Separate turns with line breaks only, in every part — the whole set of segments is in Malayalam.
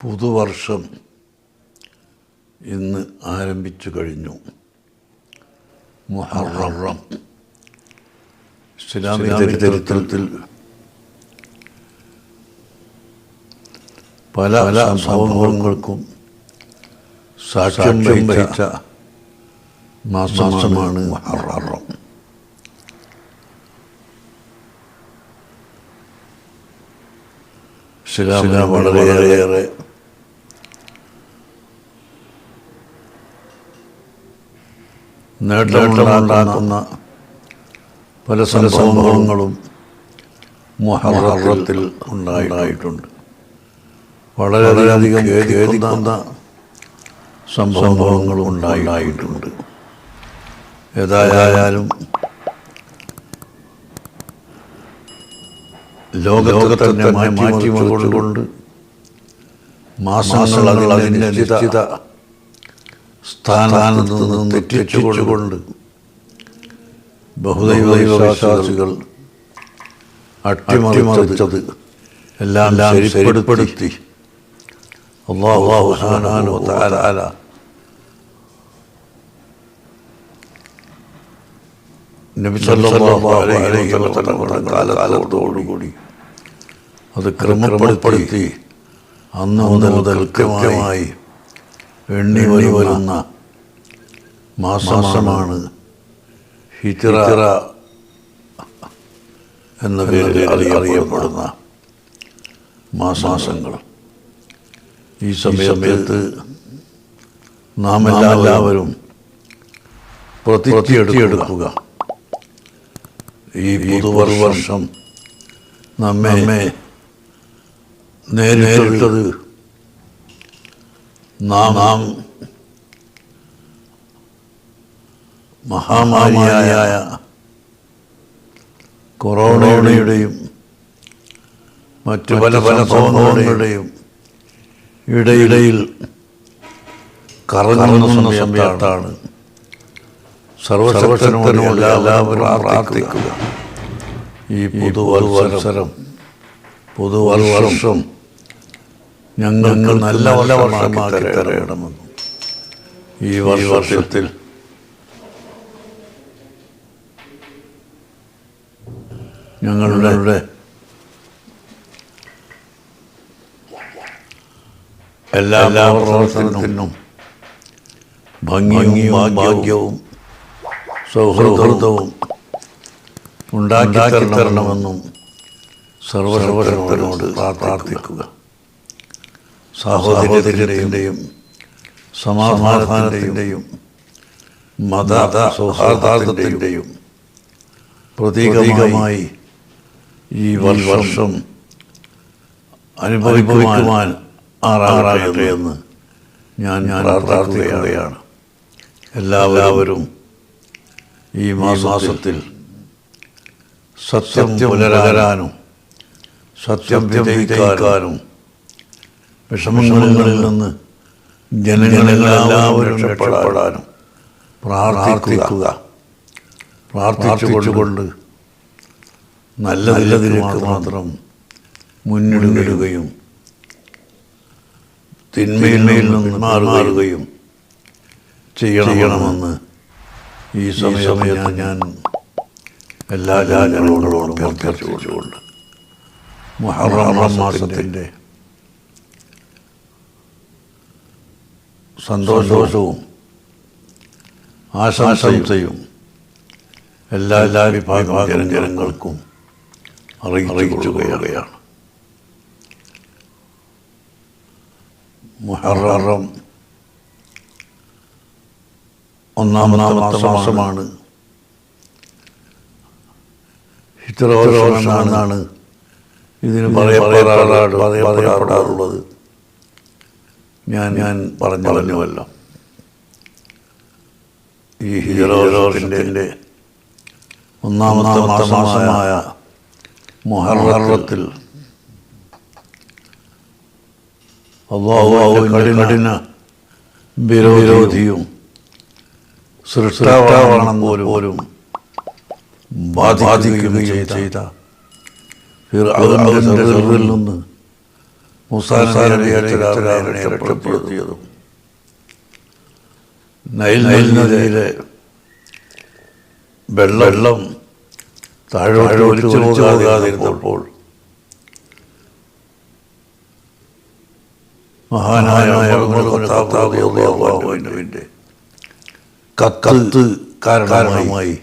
പുതുവർഷം ഇന്ന് ആരംഭിച്ചു കഴിഞ്ഞു. മുഹറം. ഇസ്ലാമിക ചരിത്രത്തിൽ പല പല സംഭവങ്ങൾക്കും സാക്ഷ്യം വഹിച്ച മാസമാണ് മുഹറം. ഇസ്ലാമിന് വളരെയേറെ നേട്ടമുണ്ടാക്കുന്ന പല സംഭവങ്ങളും മുഹറത്തിൽ ഉണ്ടായിട്ടുണ്ട്. വളരെയധികം ഖേദിക്കുന്ന സംഭവങ്ങളും ഉണ്ടായിട്ടുണ്ട്. ഏതായാലും ലോകത്തെ തന്നെ മാറ്റി മറിച്ചുകൊണ്ട് മാസങ്ങൾ അതിന്റെ നിശ്ചിത സ്ഥാനത്ത് നിന്ന് തെറ്റിച്ചുകൊണ്ട് ബഹുദൈവ വിശ്വാസികൾ അട്ടിമറിച്ചത് എല്ലാം ശരിപ്പെടുത്തി. അള്ളാഹു അലൈഹി വസല്ലം കാലത്തോടുകൂടി അത് ക്രമപ്പെടുത്തി അന്ന് മുതൽ മുതൽ കൃത്യമായി എണ്ണി വരി വരുന്ന മാസമാണ് ഹിജറ എന്ന പേരിൽ അറിയപ്പെടുന്ന മാസാസങ്ങൾ ഈ സമയത്ത് നാം എല്ലാവരും പ്രതിയെടുക്കുക ഈ പുതുവർഷം നമ്മെ നേരിട്ടത് നാം നാം മഹാമാരിയായ കൊറോണയുടെയും മറ്റു പല പല സംഭവങ്ങളുടെയും ഇടയിടയിൽ കറങ്ങുന്ന സമയത്താണ് സർവശക്തനോട് എല്ലാവരും പ്രാർത്ഥിക്കുക. ഈ പുതുവത്സരം പുതുവർഷം ഞങ്ങൾക്ക് നല്ല നല്ല വർഷമാക്കി തരണമെന്നും ഈ വർഷത്തിൽ ഞങ്ങളുടെ എല്ലാ എല്ലാ പ്രവർത്തനത്തിനും ഭംഗിയും ഭാഗ്യവും സൗഹൃദവും ഉണ്ടാക്കി തരണമെന്നും സർവസർവരോട് പ്രാർത്ഥിക്കുക. സാഹോദര്യത്തിന്റെയും സമാധാനത്തിന്റെയും മത സൗഹാർദ്ദത്തിന്റെയും പ്രതീകമായി ഈ വർഷം അനുഭവിക്കുവാൻ ആറാറാകട്ടെ എന്ന് ഞാൻ ഞാൻ പ്രാർത്ഥിക്കുകയാണ്. എല്ലാവരും ഈ മാസത്തിൽ സത്യം പുലരാനും സത്യം വിജയിക്കാനും വിഷമങ്ങളിൽ നിന്ന് ജനങ്ങളെല്ലാവരും രക്ഷപ്പെടാനും പ്രാർത്ഥിക്കുക. പ്രാർത്ഥിച്ചുകൊണ്ട് നല്ല നല്ലതിലേക്ക് മാത്രം മുന്നിടുകയും തിന്മയിൽ നിന്ന് മാറുകയും ചെയ്യണമെന്ന് ഈ സമയത്ത് ഞാൻ എല്ലാ ജനങ്ങളോടും അഭ്യർത്ഥിച്ചുകൊണ്ട് മഹാറാം മാസത്തിന്റെ സന്തോഷവും ആശംസയും എല്ലാ എല്ലാ വിഭാഗം ജനങ്ങൾക്കും അറിയിച്ചുകയാണ് മുഹറം ഒന്നാമത്തെ മാസമാണ്. ഹിത്രോഷമെന്നാണ് ഇതിന് പറയാറുള്ളത് പറയപ്പെടാറുള്ളത്. ഞാൻ ഞാൻ പറഞ്ഞു പറഞ്ഞുവല്ലോ. ഈ ഹിജറോഷിന്റെ ഒന്നാമത്തെ മാസമായ മൊഹർത്തിൽ കഠിന വിരോധിയും സൃഷ്ടാവണം പോലും പോലും ബാധിക്കുകയും ചെയ്ത ചെറുതിൽ നിന്ന് മുസാനബിയെ രക്ഷപ്പെടുത്തിയതും നൈൽ നൈൽ നദിയിലെ വെള്ളം വെള്ളം താഴോട്ട് ഒലിച്ചു പോകാതിരുന്നപ്പോൾ മഹാനായ കത്ത് കാരണമായി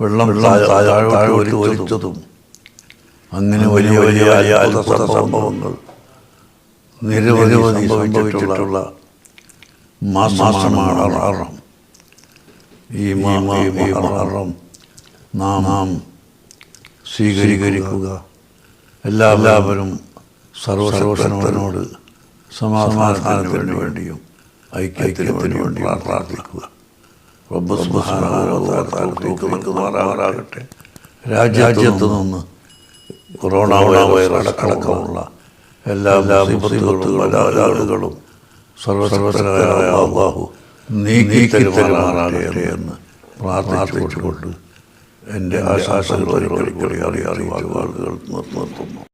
വെള്ളം താഴോട്ട് ഒലിച്ചതും അങ്ങനെ വലിയ വലിയ അത്ഭുത സംഭവങ്ങൾ നിരവധി സംഭവിച്ചിട്ടുള്ള മാസമാണ് മഹറം ഈ മഹറം നാം നാം സ്വീകരിക്കുക. എല്ലാവരും സർവസർവശനോട് സമാധാനത്തിന് വേണ്ടിയും ഐക്യത്തിന് വേണ്ടിയും പ്രാർത്ഥിക്കുക രാജ്യത്ത് നിന്ന് കൊറോണ വൈറസ് അടക്കമുള്ള എല്ലാ മുസീബത്തുകളും ബലാലുകളും സർവസർവസനായ അള്ളാഹു നീക്കി തരുമാറാകട്ടെ എന്ന് പ്രാർത്ഥിച്ചുകൊണ്ട് എന്റെ ആശാസകൾ വാക്കുകൾ നിർത്തുന്നു